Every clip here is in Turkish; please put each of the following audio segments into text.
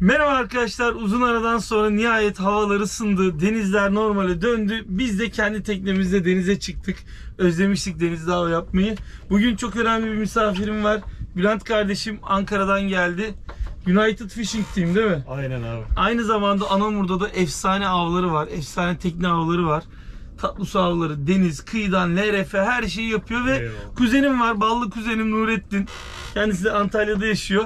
Merhaba arkadaşlar. Uzun aradan sonra nihayet havalar ısındı. Denizler normale döndü. Biz de kendi teknemizle denize çıktık. Özlemiştik denizde hava yapmayı. Bugün çok önemli bir misafirim var. Bülent kardeşim Ankara'dan geldi. United Fishing Team değil mi? Aynen abi. Aynı zamanda Anamur'da da efsane avları var. Efsane tekne avları var. Tatlı su avları, deniz, kıyıdan, LRF her şeyi yapıyor ve Eyvallah. kuzenim var. Ballı kuzenim Nurettin. Kendisi de Antalya'da yaşıyor.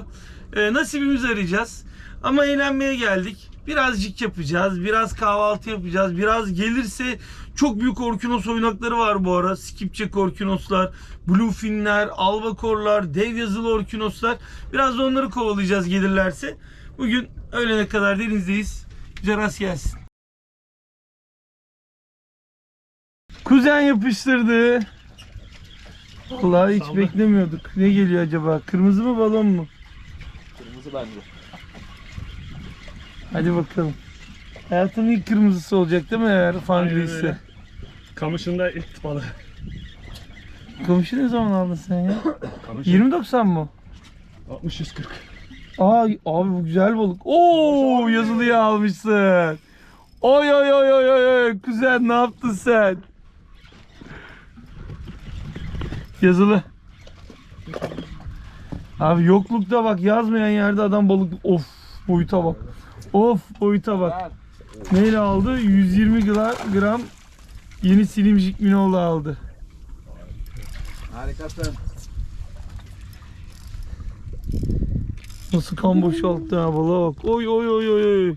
Ee, nasibimizi arayacağız. Ama eğlenmeye geldik. Birazcık yapacağız. Biraz kahvaltı yapacağız. Biraz gelirse çok büyük orkinos oynakları var bu ara. Skipçek orkinoslar, bluefinler, albakorlar, dev yazılı orkinoslar. Biraz da onları kovalayacağız gelirlerse. Bugün öğlene kadar denizdeyiz. Bize rast gelsin. Kuzen yapıştırdı. Vallahi hiç Saldı. beklemiyorduk. Ne geliyor acaba? Kırmızı mı balon mu? Kırmızı bence. Hadi bakalım. Hayatımın ilk kırmızısı olacak değil mi eğer fangiriyse? öyle. Kamışında ilk balığı. Komşu ne zaman aldın sen ya? Kamış 20.90 mı? 60 140. Aa abi bu güzel balık. Oo abi. yazılıyı almışsın. Oy oy oy oy oy oy kuzen ne yaptın sen? Yazılı. Abi yoklukta bak yazmayan yerde adam balık of boyuta bak. Of boyuta bak. Neyle aldı? 120 gra- gram yeni silimcik minoğlu aldı. Harikasın. Nasıl kan boşalttı ha balığa bak. Oy oy oy oy oy.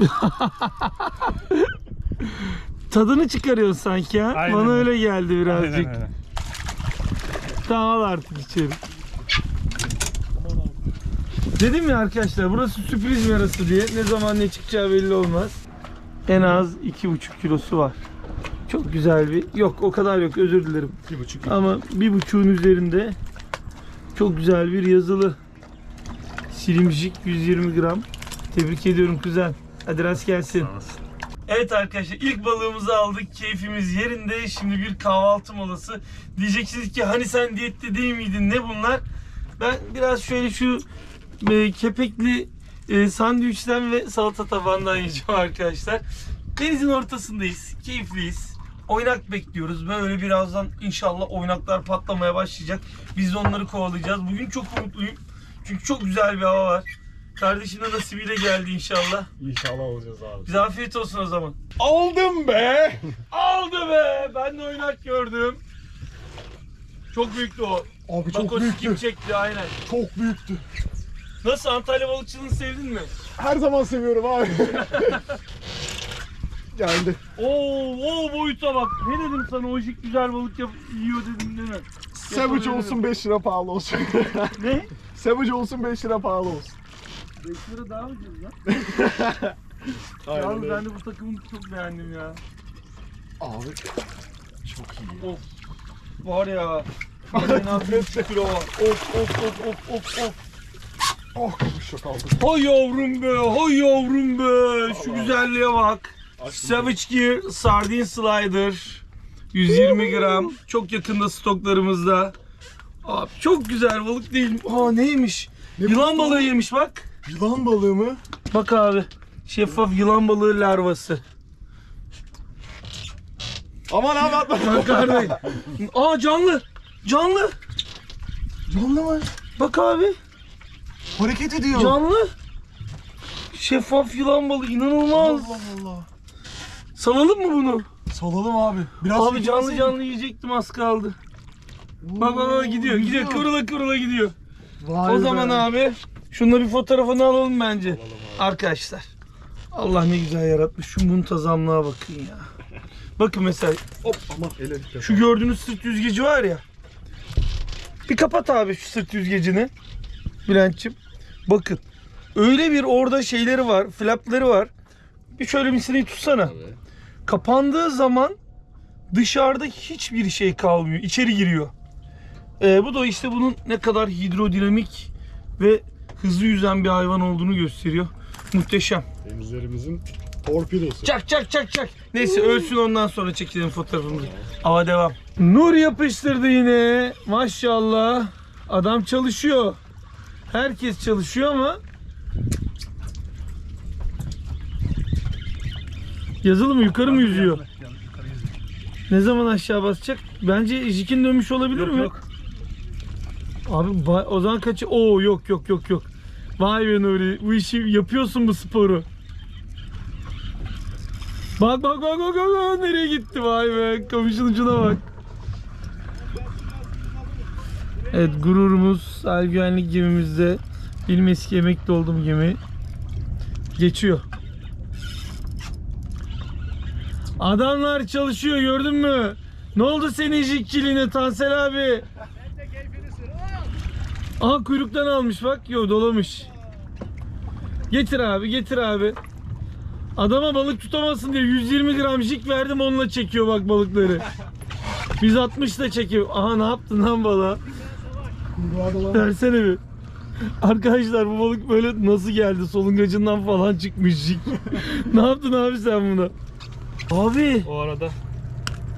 Tadını çıkarıyorsun sanki ha. Aynen Bana öyle. öyle geldi birazcık. Aynen aynen. Tamam artık içeri. Dedim ya arkadaşlar burası sürpriz yarası diye ne zaman ne çıkacağı belli olmaz. En az 2,5 kilosu var. Çok güzel bir yok o kadar yok özür dilerim. Bir buçuk. Ama bir buçuğun üzerinde çok güzel bir yazılı silimcik 120 gram. Tebrik ediyorum kuzen. Hadi rast gelsin. Evet arkadaşlar ilk balığımızı aldık. Keyfimiz yerinde. Şimdi bir kahvaltı molası. Diyeceksiniz ki hani sen diyette değil miydin? Ne bunlar? Ben biraz şöyle şu e, kepekli e, sandviçten ve salata tabağından yiyeceğim arkadaşlar. Denizin ortasındayız. Keyifliyiz. Oynak bekliyoruz. Böyle birazdan inşallah oynaklar patlamaya başlayacak. Biz de onları kovalayacağız. Bugün çok umutluyum. Çünkü çok güzel bir hava var. Kardeşim de nasibiyle geldi inşallah. İnşallah olacağız abi. Bize afiyet olsun o zaman. Aldım be. Aldı be. Ben de oynak gördüm. Çok büyüktü o. Abi Bak çok o büyüktü. skim çekti aynen. Çok büyüktü. Nasıl Antalya balıkçılığını sevdin mi? Her zaman seviyorum abi. Geldi. Oo, oo boyuta bak. Ne dedim sana o jik güzel balık yap yiyor dedim değil mi? Savage olsun 5 lira pahalı olsun. Ne? Savage olsun 5 lira pahalı olsun. 5 lira daha mı ucuz lan? Yalnız öyle. ben de bu takımı çok beğendim ya. Abi çok iyi. Of. Var ya. En az 1,5 kilo var. Of of of of of of. Oh yok aldım. Hay yavrum be, hay yavrum be. Şu güzelliğe bak. Savage Gear Sardine Slider 120 gram. Çok yakında stoklarımızda. Abi çok güzel balık değil. Aa neymiş? Ne yılan balığı yemiş bak. Yılan balığı mı? Bak abi. Şeffaf yılan balığı larvası. Aman abi atma. Abi. Aa canlı. Canlı. Canlı mı? Bak abi. Hareket ediyor. Canlı. Şeffaf yılan balığı inanılmaz. Allah Allah. Salalım mı bunu? Salalım abi. Biraz Abi canlı canlı yiyecektim az kaldı. Bak bak bak gidiyor gidiyor kıvrıla kıvrıla gidiyor. Vay o zaman be. abi şununla bir fotoğrafını alalım bence. Arkadaşlar. Allah ne güzel yaratmış. Şu muntazamlığa bakın ya. Bakın mesela Hop dikkat. şu gördüğünüz sırt yüzgeci var ya. Bir kapat abi şu sırt yüzgecini. Bülent'ciğim. Bakın. Öyle bir orada şeyleri var. Flapları var. Bir şöyle misinayı tutsana. Kapandığı zaman dışarıda hiçbir şey kalmıyor. İçeri giriyor. Ee, bu da işte bunun ne kadar hidrodinamik ve hızlı yüzen bir hayvan olduğunu gösteriyor. Muhteşem. Denizlerimizin torpidosu. Çak çak çak çak. Neyse ölsün ondan sonra çekelim fotoğrafımızı. Hava devam. Nur yapıştırdı yine. Maşallah. Adam çalışıyor. Herkes çalışıyor ama Yazılı mı yukarı mı yüzüyor? Ne zaman aşağı basacak? Bence Jikin dönmüş olabilir Yok mi? yok. Abi o zaman kaçı? Oo yok yok yok yok. Vay be Nuri bu işi yapıyorsun bu sporu. Bak bak bak bak bak, nereye gitti vay be kamışın ucuna bak. Evet gururumuz sahil güvenlik gemimizde benim eski emekli olduğum gemi geçiyor. Adamlar çalışıyor gördün mü? Ne oldu senin jikçiliğine Tansel abi? Aha kuyruktan almış bak. Yo dolamış. Getir abi getir abi. Adama balık tutamasın diye 120 gram jik verdim onunla çekiyor bak balıkları. Biz 60 da çekiyor. Aha ne yaptın lan dolan. Versene bir. Arkadaşlar bu balık böyle nasıl geldi? Solungacından falan çıkmış jik. ne yaptın abi sen buna? Abi. O arada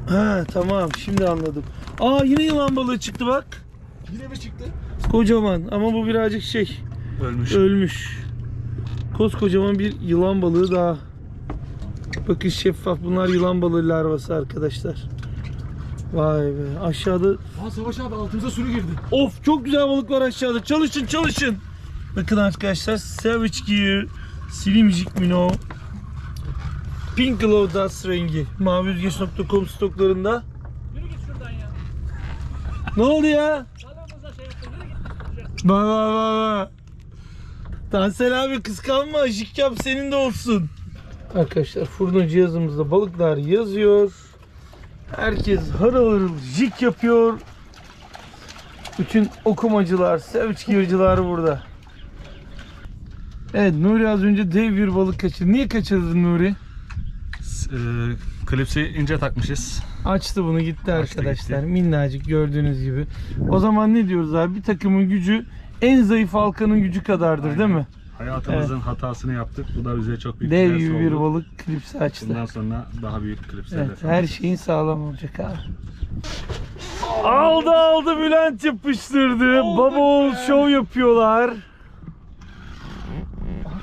Ha tamam şimdi anladım. Aa yine yılan balığı çıktı bak. Yine mi çıktı? Kocaman ama bu birazcık şey ölmüş. ölmüş. Koskocaman bir yılan balığı daha. Bakın şeffaf bunlar yılan balığı larvası arkadaşlar. Vay be aşağıda Aa Savaş abi altımıza sürü girdi. of çok güzel balık var aşağıda çalışın çalışın. Bakın arkadaşlar Savage Gear Slimjik Minnow Pink Glow Dust rengi maviyüzgeç.com stoklarında Ne oldu ya? Bak bak bak. Tansel abi kıskanma jik yap senin de olsun. Arkadaşlar fırın cihazımızda balıklar yazıyor. Herkes harıl harıl jik yapıyor. Bütün okumacılar, sevinç giyiciler burada. Evet Nuri az önce dev bir balık kaçırdı. Niye kaçırdın Nuri? E, klipsi ince takmışız. Açtı bunu gitti Açtı arkadaşlar. gitti. Minnacık gördüğünüz gibi. O zaman ne diyoruz abi? Bir takımın gücü en zayıf halkanın gücü kadardır değil mi? Hayatımızın hatasını yaptık. Bu da bize çok büyük Dev ders gibi bir oldu. balık klipsi açtı. Bundan sonra daha büyük klipslerle. Evet, her şeyin sağlam olacak abi. Aldı aldı Bülent yapıştırdı. Baba oğul şov yapıyorlar.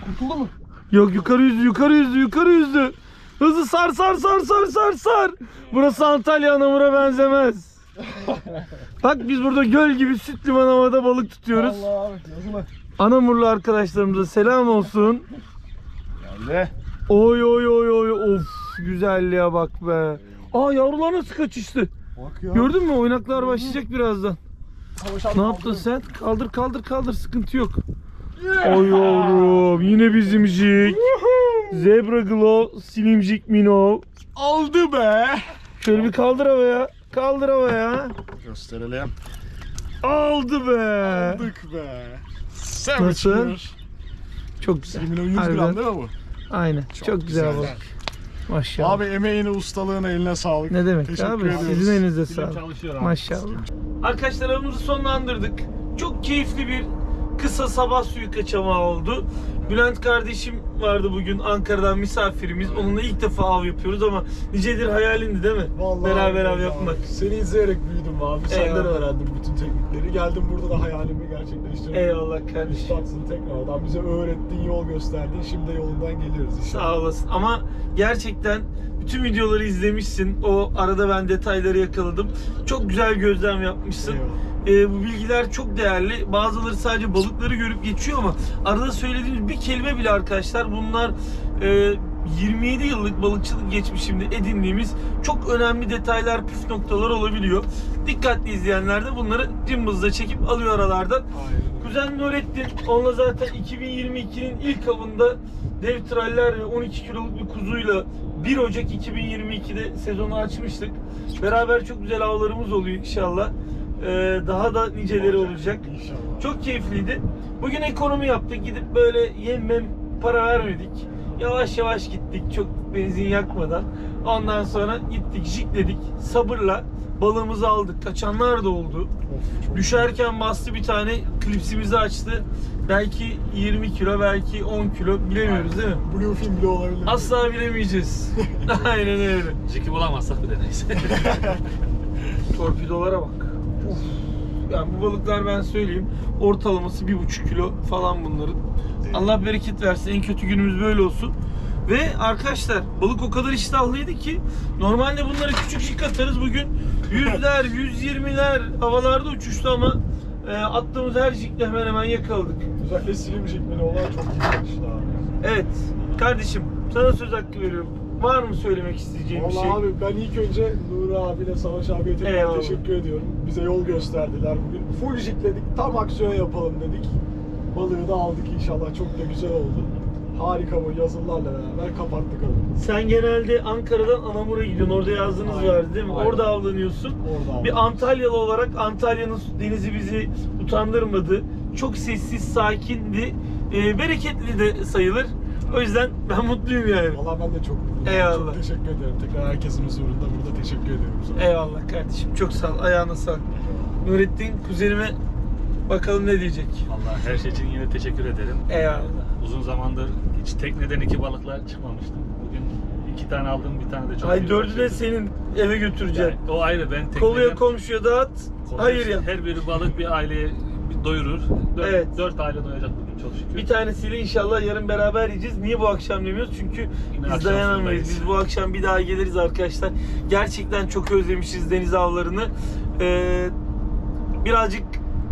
Kurtuldu mu? Yok yukarı yüzdü yukarı yüzdü yukarı yüzdü. Hızlı sar sar sar sar sar sar. Burası Antalya Anamur'a benzemez. Bak biz burada göl gibi süt liman havada balık tutuyoruz. Allah abi yazılı. Anamurlu arkadaşlarımıza selam olsun. Geldi. Oy oy oy oy of güzelliğe bak be. Aa yavrular nasıl kaçıştı? Bak ya. Gördün mü oynaklar başlayacak birazdan. Ne yaptın sen? Kaldır kaldır kaldır sıkıntı yok. Oy yavrum yine bizim jig. Zebra Glow Slimjik Minnow. Aldı be. Şöyle bir kaldır havaya. Kaldır havaya. Gösterelim. Aldı be. Aldık be. Nasıl? Savage Çok güzel. 100 gram Harbiden. değil mi bu? Aynen. Çok, güzel balık. Maşallah. Abi emeğine, ustalığına, eline sağlık. ne demek Teşekkür abi? ediyoruz. Sizin elinize sağlık. Maşallah. Arkadaşlar avımızı sonlandırdık. Çok keyifli bir kısa sabah suyu kaçamağı oldu. Bülent kardeşim vardı bugün Ankara'dan misafirimiz. Onunla ilk defa av yapıyoruz ama nicedir hayalindi değil mi? Vallahi Beraber av abi. yapmak. Seni izleyerek büyüdüm abi. Senden Eyvallah. öğrendim bütün teknikleri. Geldim burada da hayalimi gerçekleştirdim. Eyvallah kardeşim. Üstadsın tekrardan bize öğrettin, yol gösterdin. Şimdi yolundan geliyoruz inşallah. Sağ olasın. Ama gerçekten bütün videoları izlemişsin. O arada ben detayları yakaladım. Çok güzel gözlem yapmışsın. Eyvallah. Ee, bu bilgiler çok değerli. Bazıları sadece balıkları görüp geçiyor ama arada söylediğimiz bir kelime bile arkadaşlar bunlar e, 27 yıllık balıkçılık geçmişimde edindiğimiz çok önemli detaylar, püf noktalar olabiliyor. Dikkatli izleyenler de bunları cımbızla çekip alıyor aralardan. Aynen. Kuzen Nurettin onunla zaten 2022'nin ilk avında dev traller ve 12 kiloluk bir kuzuyla 1 Ocak 2022'de sezonu açmıştık. Beraber çok güzel avlarımız oluyor inşallah. Ee, daha da niceleri olacak. İnşallah. Çok keyifliydi. Bugün ekonomi yaptık. Gidip böyle yem mem para vermedik. Yavaş yavaş gittik çok benzin yakmadan. Ondan sonra gittik jikledik sabırla balığımızı aldık. Kaçanlar da oldu. Of, Düşerken bastı bir tane klipsimizi açtı. Belki 20 kilo belki 10 kilo bilemiyoruz değil mi? Bluefin bile olabilir. Asla bilemeyeceğiz. Aynen öyle. Jiki bulamazsak bir deneyiz. Torpidolara bak. Yani bu balıklar ben söyleyeyim ortalaması bir buçuk kilo falan bunların. Allah bereket versin en kötü günümüz böyle olsun. Ve arkadaşlar balık o kadar iştahlıydı ki normalde bunları küçük jig atarız bugün yüzler, yüz yirmiler havalarda uçuştu ama e, attığımız her jigle hemen hemen yakaladık. Özellikle Slim Jigman'i olan çok iyi çalıştı abi. Evet kardeşim sana söz hakkı veriyorum. Var mı söylemek isteyeceğim bir şey? abi ben ilk önce Nuri abiyle Savaş abiye tekrar Eyvallah. teşekkür ediyorum. Bize yol gösterdiler bugün. Full jigledik, tam aksiyon yapalım dedik. Balığı da aldık inşallah. Çok da güzel oldu. Harika bu yazılarla beraber kapattık abi. Sen genelde Ankara'dan Anamur'a gidiyorsun. Orada yazdığınız Aynen, var değil mi? aynen. Orada avlanıyorsun. Orada aldık. Bir Antalyalı olarak Antalya'nın denizi bizi utandırmadı. Çok sessiz, sakindi. Ee, bereketli de sayılır. O yüzden ben mutluyum yani. Vallahi ben de çok mutluyum. Eyvallah. Çok teşekkür ederim. Tekrar herkesin huzurunda burada teşekkür ediyorum sana. Eyvallah kardeşim. Çok sağ ol. Ayağına sağlık. Nurettin kuzenime bakalım ne diyecek. Vallahi her şey için yine teşekkür ederim. Eyvallah. Uzun zamandır hiç tekneden iki balıklar çıkmamıştım. Bugün iki tane aldım, bir tane de çok Ay iyi dördü de kaçırdım. senin eve götüreceksin. Yani o ayrı ben tekneden... Koluya komşuya dağıt. Hayır ya. Her biri balık bir aileye bir doyurur. Dört, Evet. dört aile doyacak bugün çok şükür. Bir tanesiyle inşallah yarın beraber yiyeceğiz. Niye bu akşam yemiyoruz? Çünkü Yine biz akşam dayanamayız. Biz bu akşam bir daha geliriz arkadaşlar. Gerçekten çok özlemişiz deniz avlarını. Ee, birazcık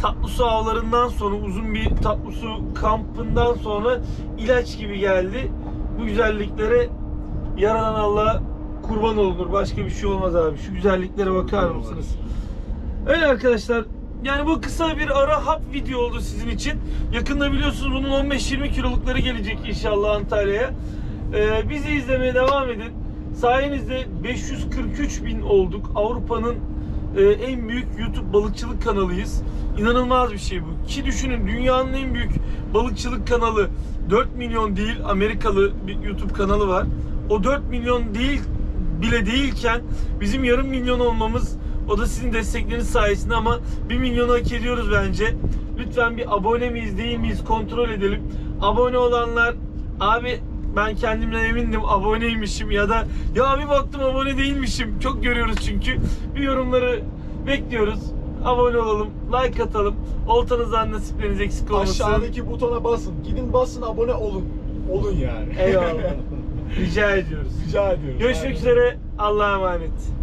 tatlı su avlarından sonra uzun bir tatlı su kampından sonra ilaç gibi geldi. Bu güzelliklere yaradan Allah'a kurban olunur. Başka bir şey olmaz abi. Şu güzelliklere bakar mısınız? Öyle arkadaşlar. Yani bu kısa bir ara hap video oldu sizin için. Yakında biliyorsunuz bunun 15-20 kilolukları gelecek inşallah Antalya'ya. Ee, bizi izlemeye devam edin. Sayenizde 543 bin olduk. Avrupa'nın e, en büyük YouTube balıkçılık kanalıyız. İnanılmaz bir şey bu. Ki düşünün dünyanın en büyük balıkçılık kanalı 4 milyon değil Amerikalı bir YouTube kanalı var. O 4 milyon değil bile değilken bizim yarım milyon olmamız o da sizin destekleriniz sayesinde ama 1 milyonu hak ediyoruz bence. Lütfen bir abone miyiz değil miyiz kontrol edelim. Abone olanlar abi ben kendimden emindim aboneymişim ya da ya bir baktım abone değilmişim. Çok görüyoruz çünkü. Bir yorumları bekliyoruz. Abone olalım, like atalım. Oltanızdan nasipleriniz eksik olmasın. Aşağıdaki butona basın. Gidin basın abone olun. Olun yani. Eyvallah. Rica ediyoruz. Rica ediyorum. Görüşmek Aynen. üzere. Allah'a emanet.